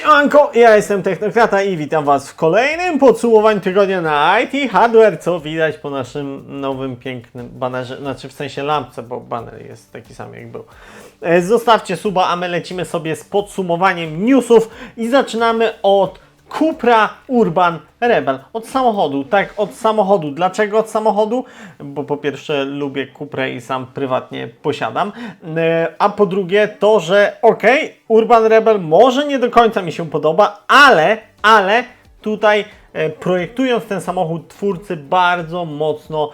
Siemanko, ja jestem Technokrata i witam Was w kolejnym podsumowaniu tygodnia na IT Hardware, co widać po naszym nowym, pięknym banerze, znaczy w sensie lampce, bo baner jest taki sam jak był. E, Zostawcie suba, a my lecimy sobie z podsumowaniem newsów i zaczynamy od Cupra Urban Rebel. Od samochodu, tak, od samochodu. Dlaczego od samochodu? Bo po pierwsze lubię Cuprę i sam prywatnie posiadam. E, A po drugie to, że okej, Urban Rebel może nie do końca mi się podoba, ale, ale tutaj e, projektując ten samochód twórcy bardzo mocno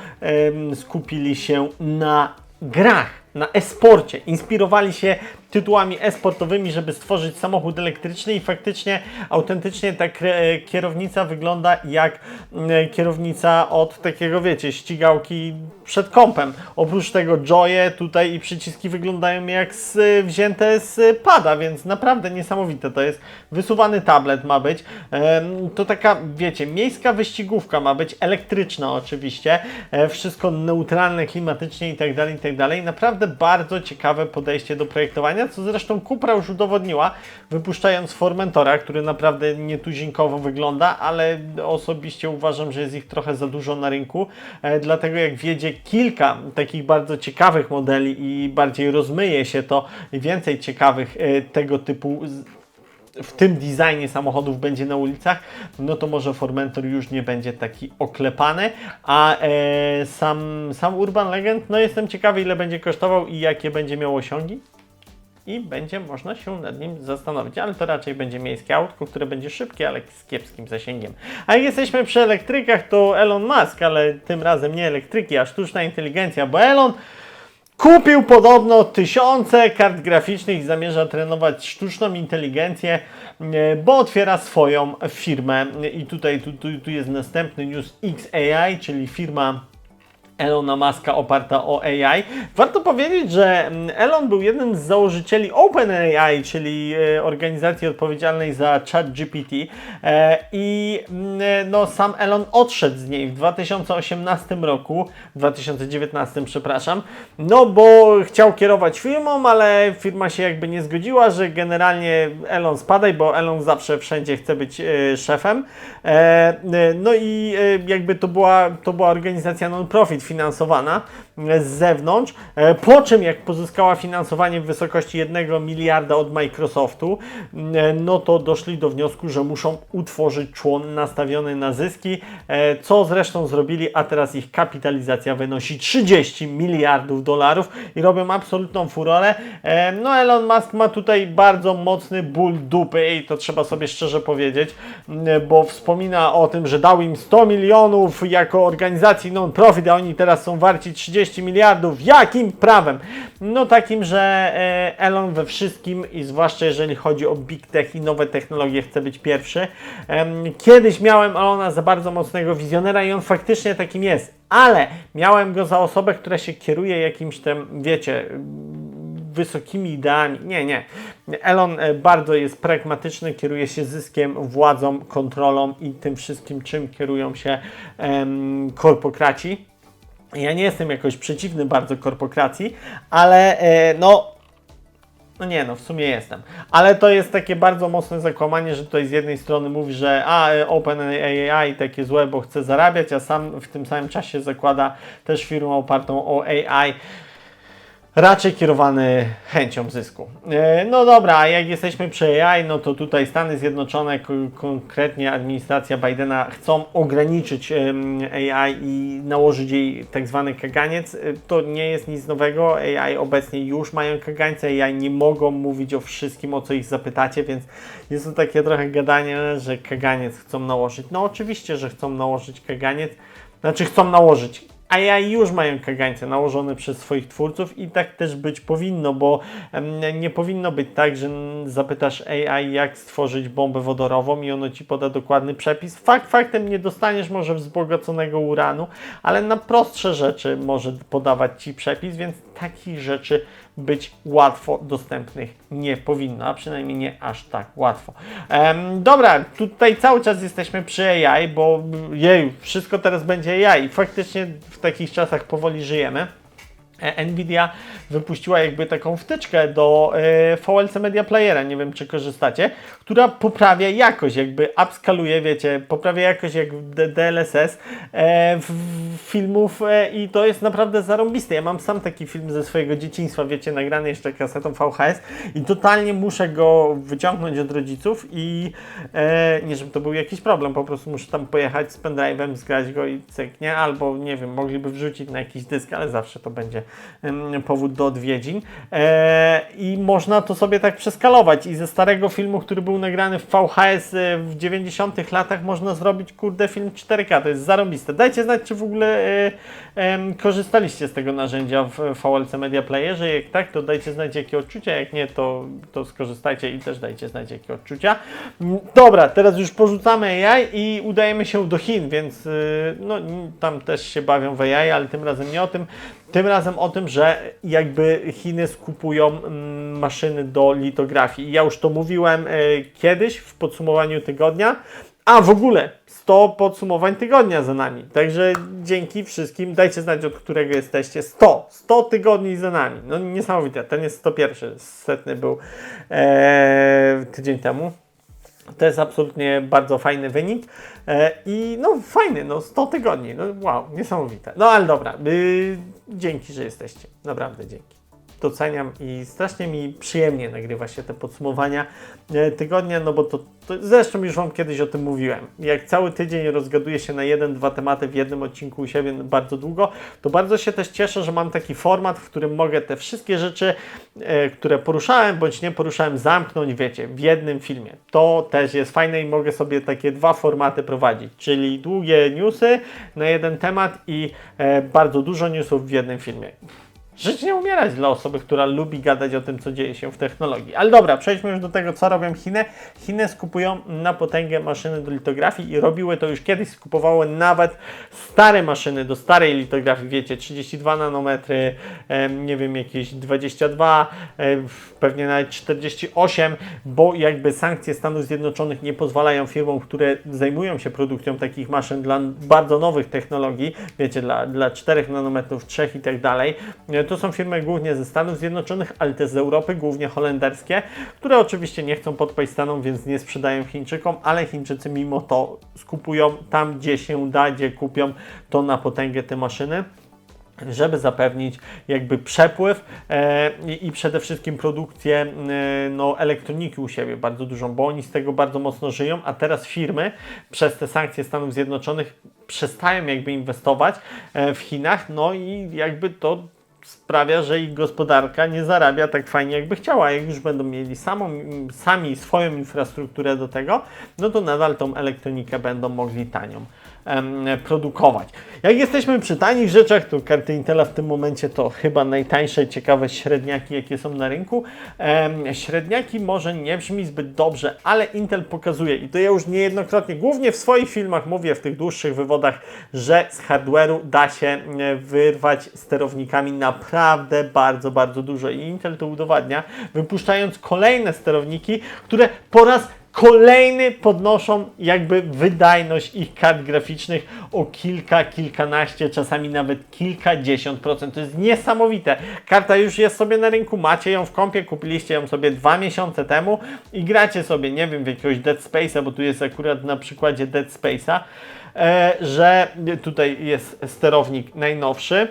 skupili się na grach, na e-sporcie. Inspirowali się tytułami e-sportowymi, żeby stworzyć samochód elektryczny i faktycznie, autentycznie ta kre- kierownica wygląda jak e, kierownica od takiego, wiecie, ścigałki przed kąpem. Oprócz tego joye tutaj i przyciski wyglądają jak z, wzięte z pada, więc naprawdę niesamowite to jest. Wysuwany tablet ma być. To taka, wiecie, miejska wyścigówka ma być, elektryczna oczywiście. E, Wszystko neutralne, klimatycznie i tak dalej, i tak dalej. Naprawdę bardzo ciekawe podejście do projektowania, co zresztą Cupra już udowodniła, wypuszczając Formentora, który naprawdę nietuzinkowo wygląda, ale osobiście uważam, że jest ich trochę za dużo na rynku. E, Dlatego jak wjedzie kilka takich bardzo ciekawych modeli i bardziej rozmyje się to, więcej ciekawych e, tego typu w tym designie samochodów będzie na ulicach, no to może Formentor już nie będzie taki oklepany, a e, sam, sam Urban Legend, no jestem ciekawy ile będzie kosztował i jakie będzie miał osiągi i będzie można się nad nim zastanowić, ale to raczej będzie miejskie autko, które będzie szybkie, ale z kiepskim zasięgiem. A jak jesteśmy przy elektrykach, to Elon Musk, ale tym razem nie elektryki, a sztuczna inteligencja, bo Elon Kupił podobno tysiące kart graficznych i zamierza trenować sztuczną inteligencję, e, bo otwiera swoją firmę. I tutaj tu, tu, tu jest następny news XAI, czyli firma Elona Muska oparta o AI. Warto powiedzieć, że mm, Elon był jednym z założycieli OpenAI, czyli e, organizacji odpowiedzialnej za ChatGPT e, i mm, no, sam Elon odszedł z niej w 2018 roku, 2019 przepraszam, no bo chciał kierować firmą, ale firma się jakby nie zgodziła, że generalnie Elon spadaj, bo Elon zawsze wszędzie chce być e, szefem. E, e, no i e, jakby to była, to była organizacja non-profit finansowana e, z zewnątrz, e, po czym jak pozyskała finansowanie w wysokości 1 miliarda od Microsoftu, e, no to doszli do wniosku, że muszą utworzyć człon nastawiony na zyski, co zresztą zrobili, a teraz ich kapitalizacja wynosi 30 miliardów dolarów i robią absolutną furorę. No Elon Musk ma tutaj bardzo mocny ból dupy i to trzeba sobie szczerze powiedzieć, bo wspomina o tym, że dał im 100 milionów jako organizacji non-profit, a oni teraz są warci 30 miliardów. Jakim prawem? No takim, że e, Elon we wszystkim i zwłaszcza jeżeli chodzi o big tech i nowe technologie chce być pierwszy. Kiedyś miałem Elona za bardzo mocnego wizjonera i on faktycznie takim jest, ale miałem go za osobę, która się kieruje jakimś tam, wiecie, wysokimi ideami. Nie, nie. Elon e, bardzo jest pragmatyczny, kieruje się zyskiem, władzą, kontrolą i tym wszystkim, czym kierują się em, korpokraci. Ja nie jestem jakoś przeciwny bardzo korpokracji, ale e, no no nie, no w sumie jestem. Ale to jest takie bardzo mocne zakłamanie, że tutaj z jednej strony mówi, że a, e, OpenAI takie złe, bo chce zarabiać, a sam w tym samym czasie zakłada też firmę opartą o AI raczej kierowany chęcią zysku. E, No dobra, a jak jesteśmy przy AI, no to tutaj Stany Zjednoczone, ko- konkretnie administracja Bidena chcą ograniczyć AI i nałożyć jej tak zwany kaganiec. E, To nie jest nic nowego, AI obecnie już mają kagańce, AI nie mogą mówić o wszystkim, o co ich zapytacie, więc jest to takie trochę gadanie, że kaganiec chcą nałożyć. No oczywiście, że chcą nałożyć kaganiec, znaczy chcą nałożyć AI już mają kagańce nałożone przez swoich twórców i tak też być powinno, bo nie powinno być tak, że zapytasz AI jak stworzyć bombę wodorową i ono ci poda dokładny przepis. Fakt faktem nie dostaniesz może wzbogaconego uranu, ale na prostsze rzeczy może podawać ci przepis, więc takich rzeczy być łatwo dostępnych nie powinno, a przynajmniej nie aż tak łatwo. Em, dobra, tutaj cały czas jesteśmy przy AI, bo jej, wszystko teraz będzie AI. Faktycznie w takich czasach powoli żyjemy. E, Nvidia wypuściła jakby taką wtyczkę do e, VLC Media Playera, nie wiem czy korzystacie, która poprawia jakość, jakby upskaluje, wiecie, poprawia jakość jak DLSS e, filmów i to jest naprawdę zarąbiste. Ja mam sam taki film ze swojego dzieciństwa, wiecie, nagrany jeszcze kasetą VHS i totalnie muszę go wyciągnąć od rodziców i nie, żeby to był jakiś problem, po prostu muszę tam pojechać z pendrive'em, zgrać go i cyk, nie? Albo nie wiem, mogliby wrzucić na jakiś dysk, ale zawsze to będzie powód do odwiedzin. E, I można to sobie tak przeskalować. I ze starego filmu, który był nagrany w VHS e, w 90 latach, można zrobić, kurde, film 4K. To jest zarobiste. Dajcie znać, czy w ogóle e, korzystaliście z tego narzędzia w VLC Media Playerze. Jak tak, to dajcie znać, jakie odczucia. Jak nie, to, to skorzystajcie i też dajcie znać, jakie odczucia. Mm, Dobra, teraz już porzucamy AI i udajemy się do Chin, więc y, no, tam też się bawią w AI, ale tym razem nie o tym. Tym razem o tym, że jakby Chiny skupują mm, maszyny do litografii. Ja już to mówiłem y, kiedyś w podsumowaniu tygodnia. A w ogóle 100 podsumowań tygodnia za nami. Także dzięki wszystkim. Dajcie znać, od którego jesteście. 100. 100 tygodni za nami. No niesamowite. Ten jest 101. Setny był e, tydzień temu. To jest absolutnie bardzo fajny wynik e, i no fajny, no 100 tygodni, no wow, niesamowite. No ale dobra, y, dzięki, że jesteście, naprawdę dzięki. Doceniam i strasznie mi przyjemnie nagrywa się te podsumowania e, tygodnia, no bo to, to zresztą już Wam kiedyś o tym mówiłem. Jak cały tydzień rozgaduję się na jeden, dwa tematy w jednym odcinku u siebie bardzo długo, to bardzo się też cieszę, że mam taki format, w którym mogę te wszystkie rzeczy, e, które poruszałem bądź nie poruszałem, zamknąć, wiecie, w jednym filmie. To też jest fajne i mogę sobie takie dwa formaty prowadzić, czyli długie newsy na jeden temat i e, bardzo dużo newsów w jednym filmie. Żyć nie umierać dla osoby, która lubi gadać o tym, co dzieje się w technologii. Ale dobra, przejdźmy już do tego, co robią Chiny. Chiny skupują na potęgę maszyny do litografii i robiły to już kiedyś, skupowały nawet stare maszyny do starej litografii, wiecie, 32 nanometry, nie wiem, jakieś 22, em, pewnie nawet 48, bo jakby sankcje Stanów Zjednoczonych nie pozwalają firmom, które zajmują się produkcją takich maszyn dla bardzo nowych technologii, wiecie, dla, dla 4 nanometrów, 3 i tak dalej. To są firmy głównie ze Stanów Zjednoczonych, ale też z Europy, głównie holenderskie, które oczywiście nie chcą podpaść Stanom, więc nie sprzedają Chińczykom, ale Chińczycy mimo to skupują tam, gdzie się da, gdzie kupią to na potęgę te maszyny żeby zapewnić jakby przepływ e, i, i przede wszystkim produkcję e, no, elektroniki u siebie bardzo dużą, bo oni z tego bardzo mocno żyją, a teraz firmy przez te sankcje Stanów Zjednoczonych przestają jakby inwestować e, w Chinach, no i jakby to sprawia, że ich gospodarka nie zarabia tak fajnie, jakby chciała. Jak już będą mieli samą, sami swoją infrastrukturę do tego, no to nadal tą elektronikę będą mogli tanią produkować. Jak jesteśmy przy tanich rzeczach, to karty Intela w tym momencie to chyba najtańsze, ciekawe średniaki, jakie są na rynku. Średniaki może nie brzmi zbyt dobrze, ale Intel pokazuje i to ja już niejednokrotnie, głównie w swoich filmach mówię, w tych dłuższych wywodach, że z hardware'u da się e, wyrwać sterownikami naprawdę bardzo, bardzo dużo i Intel to udowadnia, wypuszczając kolejne sterowniki, które po raz kolejny podnoszą jakby wydajność ich kart graficznych o kilka, kilkanaście, czasami nawet kilkadziesiąt procent. To jest niesamowite. Karta już jest sobie na rynku, macie ją w kompie, kupiliście ją sobie dwa miesiące temu i gracie sobie, nie wiem, w jakiegoś Dead Space'a, bo tu jest akurat na przykładzie Dead Space'a, e, że tutaj jest sterownik najnowszy,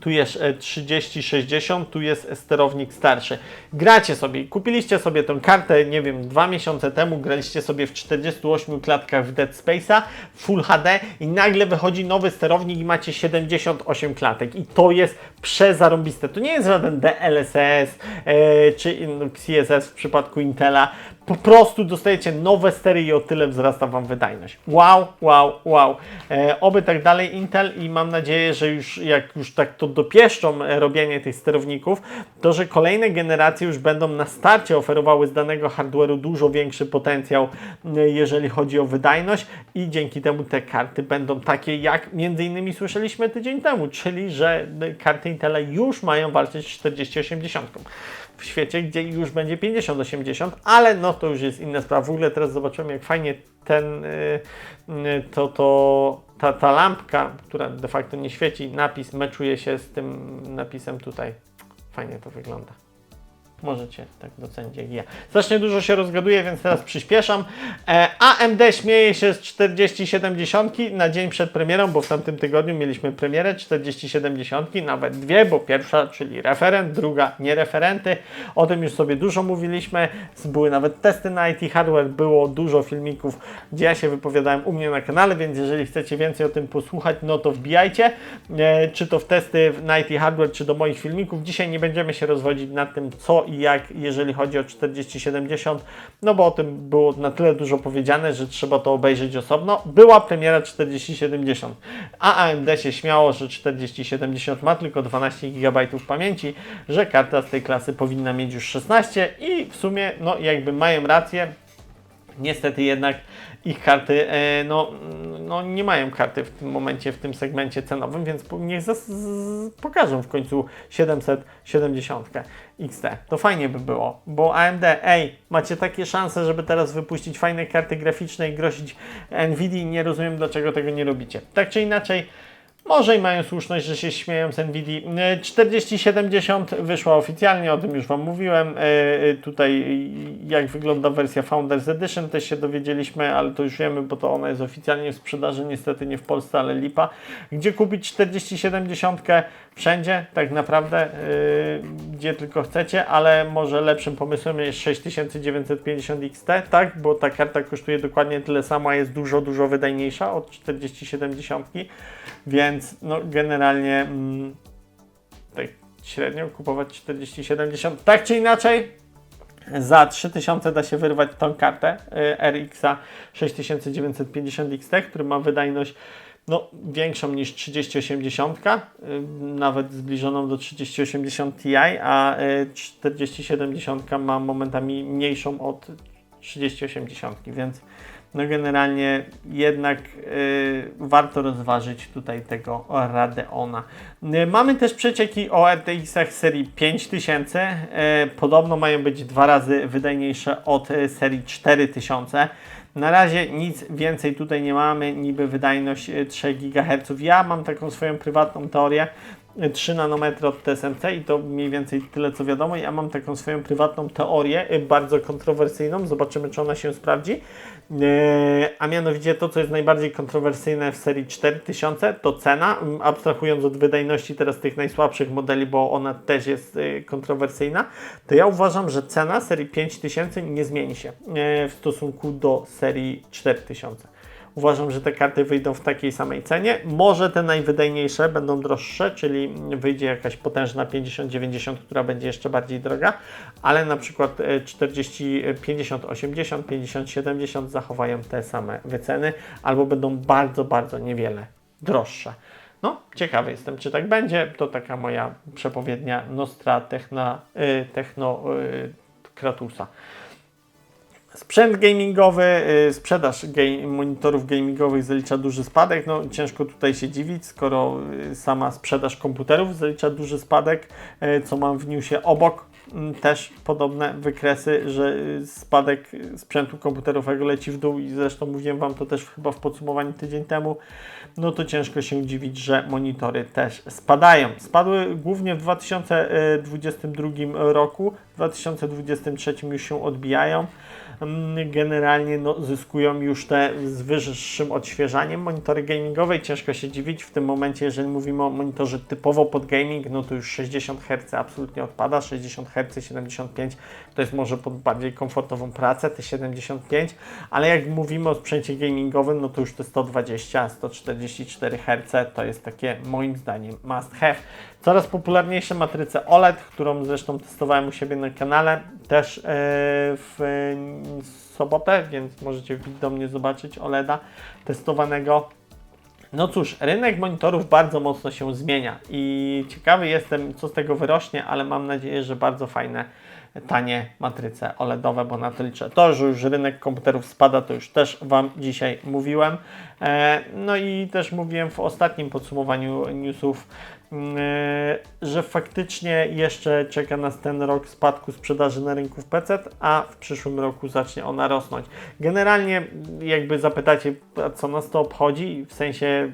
tu jest e, 3060, tu jest sterownik starszy. Gracie sobie, kupiliście sobie tę kartę, nie wiem, dwa miesiące temu, graliście sobie w 48 klatkach w Dead Space'a, Full HD i nagle wychodzi nowy sterownik i macie 78 klatek i to jest przezarąbiste. To nie jest żaden DLSS e, czy CSS w przypadku Intela, po prostu dostajecie nowe stery i o tyle wzrasta Wam wydajność. Wow, wow, wow. E, oby tak dalej Intel i mam nadzieję, że już jak już tak to dopieszczą e, robienie tych sterowników, to że kolejne generacje już będą na starcie oferowały z danego hardware'u dużo większy potencjał, jeżeli chodzi o wydajność i dzięki temu te karty będą takie, jak między innymi słyszeliśmy tydzień temu, czyli że e, karty Intela już mają walczyć z 4080. w świecie, gdzie już będzie 50-80, ale no to już jest inna sprawa. W ogóle teraz zobaczymy, jak fajnie ten, y, y, to, to, ta, ta lampka, która de facto nie świeci, napis meczuje się z tym napisem tutaj. Fajnie to wygląda. Możecie tak docenić jak ja. Strasznie dużo się rozgaduję, więc teraz przyspieszam. E, AMD śmieje się z 4070 na dzień przed premierą, bo w tamtym tygodniu mieliśmy premierę 4070, nawet dwie, bo pierwsza, czyli referent, druga nie referenty. O tym już sobie dużo mówiliśmy. Były nawet testy na IT Hardware, było dużo filmików, gdzie ja się wypowiadałem u mnie na kanale, więc jeżeli chcecie więcej o tym posłuchać, no to wbijajcie. E, czy to w testy na IT Hardware, czy do moich filmików. Dzisiaj nie będziemy się rozwodzić nad tym, co jak, jeżeli chodzi o 4070, no bo o tym było na tyle dużo powiedziane, że trzeba to obejrzeć osobno. Była premiera 4070, a AMD się śmiało, że 4070 ma tylko 12 GB pamięci, że karta z tej klasy powinna mieć już 16 i w sumie, no jakby mają rację, Niestety jednak ich karty e, no, no, nie mają karty w tym momencie, w tym segmencie cenowym, więc niech zas, z, pokażą w końcu 770 XT. To fajnie by było, bo AMD, ej, macie takie szanse, żeby teraz wypuścić fajne karty graficzne i grozić Nvidia. Nie rozumiem, dlaczego tego nie robicie. Tak czy inaczej, może i mają słuszność, że się śmieją z Nvidia. E, 4070 wyszła oficjalnie, o tym już Wam mówiłem. E, e, Tutaj jak wygląda wersja Founders Edition też się dowiedzieliśmy, ale to już wiemy, bo to ona jest oficjalnie w sprzedaży, niestety nie w Polsce, ale lipa. Gdzie kupić 4070? Wszędzie, tak naprawdę, e, gdzie tylko chcecie, ale może lepszym pomysłem jest 6950 XT, tak? Bo ta karta kosztuje dokładnie tyle samo, a jest dużo, dużo wydajniejsza od 4070. Więc no, generalnie mm, tak średnio kupować 4070. Tak czy inaczej, za 3000 da się wyrwać tą kartę RX 6950 XT, który ma wydajność no, większą niż 3080, y, nawet zbliżoną do 3080 Ti, a y, 4070 ma momentami mniejszą od 3080, więc no generalnie jednak y, warto rozważyć tutaj tego Radeona. Y, mamy też przecieki o RTX-ach serii 5000. Y, podobno mają być dwa razy wydajniejsze od y, serii 4000. Na razie nic więcej tutaj nie mamy, niby wydajność y, 3 GHz. Ja mam taką swoją prywatną teorię, 3 nanometry od TSMC i to mniej więcej tyle co wiadomo. Ja mam taką swoją prywatną teorię, y, bardzo kontrowersyjną, zobaczymy czy ona się sprawdzi. Yy, A mianowicie to, co jest najbardziej kontrowersyjne w serii 4000, to cena. Mm, Abstrahując od wydajności teraz tych najsłabszych modeli, bo ona też jest yy, kontrowersyjna, to ja uważam, że cena serii 5000 nie zmieni się w stosunku do serii 4000. Uważam, że te karty wyjdą w takiej samej cenie. Może te najwydajniejsze będą droższe, czyli wyjdzie jakaś potężna 50-90, która będzie jeszcze bardziej droga, ale na przykład e, 40, e, 50, 80, 50, 70 zachowają te same wyceny albo będą bardzo, bardzo niewiele droższe. No, ciekawy jestem, czy tak będzie. To taka moja przepowiednia Nostra Techna, y, Techno y, Kratusa. Sprzęt gamingowy, y, sprzedaż monitorów gamingowych zalicza duży spadek. No, ciężko tutaj się dziwić, skoro y, sama sprzedaż komputerów zalicza duży spadek, y, co mam w newsie obok. mm, Też podobne wykresy, że spadek sprzętu komputerowego leci w dół i zresztą mówiłem Wam to też chyba w podsumowaniu tydzień temu. No to ciężko się dziwić, że monitory też spadają. Spadły głównie w 2022 roku, w 2023 już się odbijają generalnie no, zyskują już te z wyższym odświeżaniem monitory gamingowe. I ciężko się dziwić w tym momencie, jeżeli mówimy o monitorze typowo pod gaming, no to już 60 Hz absolutnie odpada, 60 Hz, 75 to jest może pod bardziej komfortową pracę, te 75, ale jak mówimy o sprzęcie gamingowym, no to już te 120, 144 Hz to jest takie moim zdaniem must have. Coraz popularniejsze matryce OLED, którą zresztą testowałem u siebie na kanale, też e, w e, sobotę, więc możecie wbić do mnie zobaczyć OLEDa testowanego. No cóż, rynek monitorów bardzo mocno się zmienia i ciekawy jestem, co z tego wyrośnie, ale mam nadzieję, że bardzo fajne tanie matryce OLEDowe, bo na to liczę. To, że już rynek komputerów spada, to już też Wam dzisiaj mówiłem. E, no i też mówiłem w ostatnim podsumowaniu newsów, mm, e, że faktycznie jeszcze czeka nas ten rok spadku sprzedaży na rynku w PC, a w przyszłym roku zacznie ona rosnąć. Generalnie jakby zapytacie, co nas to obchodzi, w sensie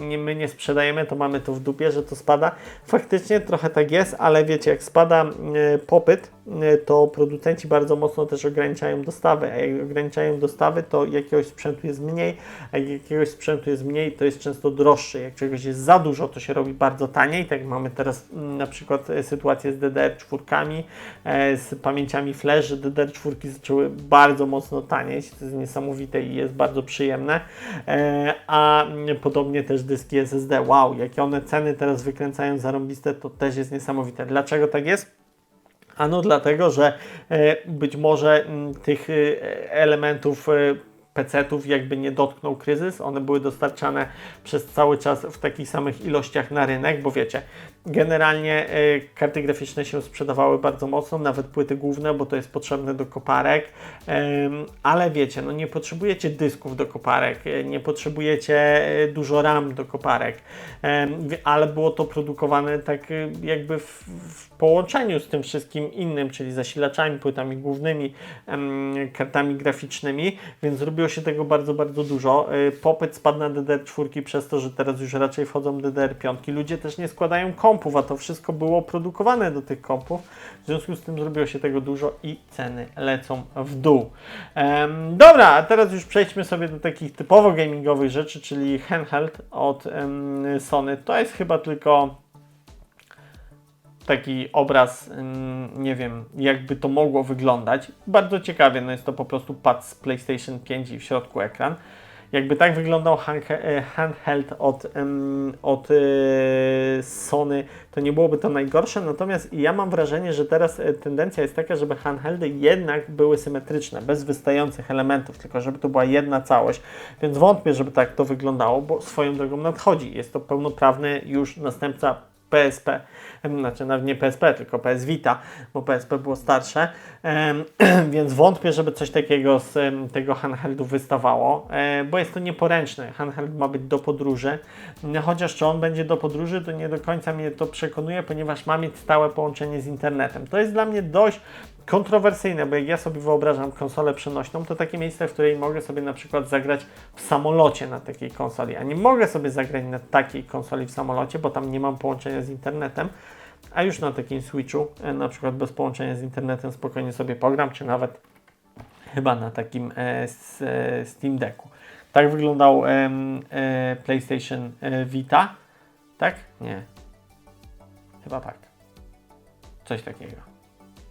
nie, my nie sprzedajemy, to mamy to w dupie, że to spada. Faktycznie trochę tak jest, ale wiecie, jak spada e, popyt, e, to producenci bardzo mocno też ograniczają dostawy, a jak ograniczają dostawy, to jakiegoś sprzętu jest mniej, a jak jakiegoś sprzętu jest mniej, to jest często droższy. Jak czegoś jest za dużo, to się robi bardzo taniej, tak mamy teraz mm, na przykład e, sytuację z DDR4, e, z pamięciami flash, że DDR4 zaczęły bardzo mocno tanieć, to jest niesamowite i jest bardzo przyjemne, e, a podobnie też dyski SSD. Wow, jakie one ceny teraz wykręcają zarąbiste, to też jest niesamowite. Dlaczego tak jest? Ano dlatego, że e, być może m, tych e, elementów e, PC-ów jakby nie dotknął kryzys, one były dostarczane przez cały czas w takich samych ilościach na rynek, bo wiecie, generalnie e, karty graficzne się sprzedawały bardzo mocno, nawet płyty główne, bo to jest potrzebne do koparek, ale wiecie, no nie potrzebujecie dysków do koparek, e, nie potrzebujecie e, dużo RAM do koparek, ale było to produkowane tak jakby w, w połączeniu z tym wszystkim innym, czyli zasilaczami, płytami głównymi, kartami graficznymi, więc zrobiło się tego bardzo, bardzo dużo. Y, Popyt spadł na DDR4 przez to, że teraz już raczej wchodzą DDR5. Ludzie też nie składają kompów, a to wszystko było produkowane do tych kompów. W związku z tym zrobiło się tego dużo i ceny lecą w dół. Em, dobra, a teraz już przejdźmy sobie do takich typowo gamingowych rzeczy, czyli handheld od em, Sony. To jest chyba tylko taki obraz, nie wiem, jakby to mogło wyglądać. Bardzo ciekawie, no jest to po prostu pad z PlayStation 5 i w środku ekran. Jakby tak wyglądał e, handheld od, od e, Sony, to nie byłoby to najgorsze, natomiast ja mam wrażenie, że teraz e, tendencja jest taka, żeby handheldy jednak były symetryczne, bez wystających elementów, tylko żeby to była jedna całość, więc wątpię, żeby tak to wyglądało, bo swoją drogą nadchodzi. Jest to pełnoprawny już następca PSP, znaczy nawet nie PSP, tylko PS Vita, bo PSP było starsze, więc wątpię, żeby coś takiego z tego handheldu wystawało, e, bo jest to nieporęczny. Handheld ma być do podróży, No, chociaż czy on będzie do podróży, to nie do końca mnie to przekonuje, ponieważ ma mieć stałe połączenie z internetem. To jest dla mnie dość kontrowersyjne, bo jak ja sobie wyobrażam konsolę przenośną, to takie miejsce, w której mogę sobie na przykład zagrać w samolocie na takiej konsoli, a nie mogę sobie zagrać na takiej konsoli w samolocie, bo tam nie mam połączenia z internetem, a już na takim Switchu, e, na przykład bez połączenia z internetem spokojnie sobie pogram, czy nawet chyba na takim e, e, Steam Decku. Tak wyglądał em, e, PlayStation e, Vita, tak? Nie. Chyba tak. Coś takiego.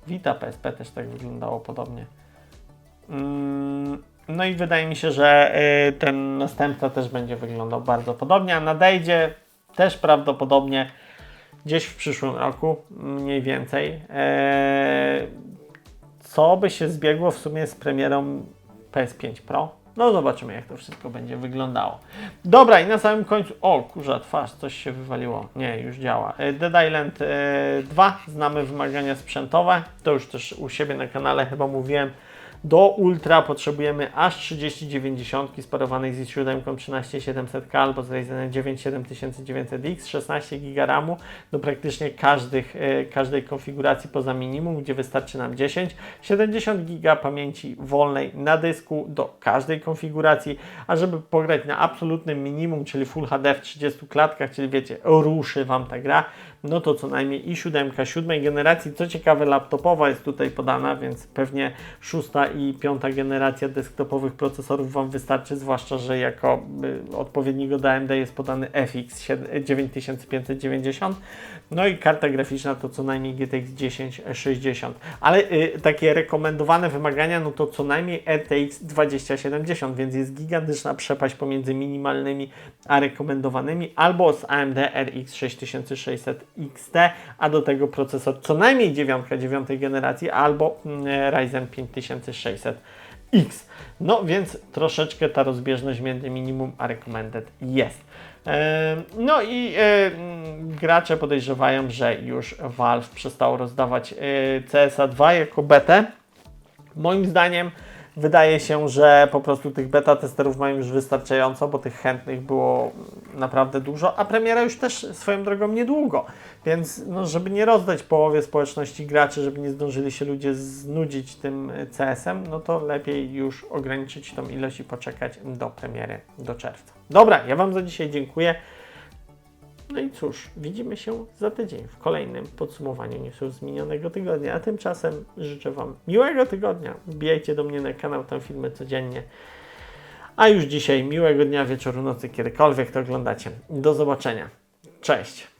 Vita PSP też tak wyglądało podobnie. Mm, No i wydaje mi się, że y, ten następca też będzie wyglądał bardzo podobnie, a nadejdzie też prawdopodobnie gdzieś w przyszłym roku, mniej więcej. Eee, co by się zbiegło w sumie z premierą PS5 Pro? No zobaczymy jak to wszystko będzie wyglądało. Dobra i na samym końcu, o kurza twarz, coś się wywaliło. Nie, już działa. E, Dead Island e, 2, znamy wymagania sprzętowe. To już też u siebie na kanale chyba mówiłem. Do Ultra potrzebujemy aż 3090 sparowanej z i7 13700K albo z Ryzenem 9 7900X, 16 GB RAMu do praktycznie każdych, e, każdej konfiguracji poza minimum, gdzie wystarczy nam 10, 70 GB pamięci wolnej na dysku do każdej konfiguracji, a żeby pograć na absolutnym minimum, czyli Full HD w 30 klatkach, czyli wiecie, ruszy Wam ta gra, no to co najmniej i 7 siódmej generacji, co ciekawe laptopowa jest tutaj podana, więc pewnie szósta i piąta generacja desktopowych procesorów Wam wystarczy, zwłaszcza, że jako y, odpowiedniego do AMD jest podany FX 7 9590, no i karta graficzna to co najmniej GTX 1060, ale y, takie rekomendowane wymagania, no to co najmniej RTX 2070, więc jest gigantyczna przepaść pomiędzy minimalnymi a rekomendowanymi, albo z AMD RX 6600 XT, a do tego procesor co najmniej 9, 9 generacji, albo mm, Ryzen 5600 X. No więc troszeczkę ta rozbieżność między minimum a recommended jest. No i gracze podejrzewają, że już Valve przestał rozdawać e, CSA 2 jako betę. Moim zdaniem wydaje się, że po prostu tych beta testerów mają już wystarczająco, bo tych chętnych było naprawdę dużo, a premiera już też swoją drogą niedługo. Więc no, żeby nie rozdać połowie społeczności graczy, żeby nie zdążyli się ludzie znudzić tym CS-em, no to lepiej już ograniczyć tą ilość i poczekać do premiery do czerwca. Dobra, ja Wam za dzisiaj dziękuję. No i cóż, widzimy się za tydzień w kolejnym podsumowaniu newsów z minionego tygodnia. A tymczasem życzę Wam miłego tygodnia. Wbijajcie do mnie na kanał, tam filmy codziennie. A już dzisiaj miłego dnia, wieczoru, nocy, kiedykolwiek to oglądacie. Do zobaczenia. Cześć.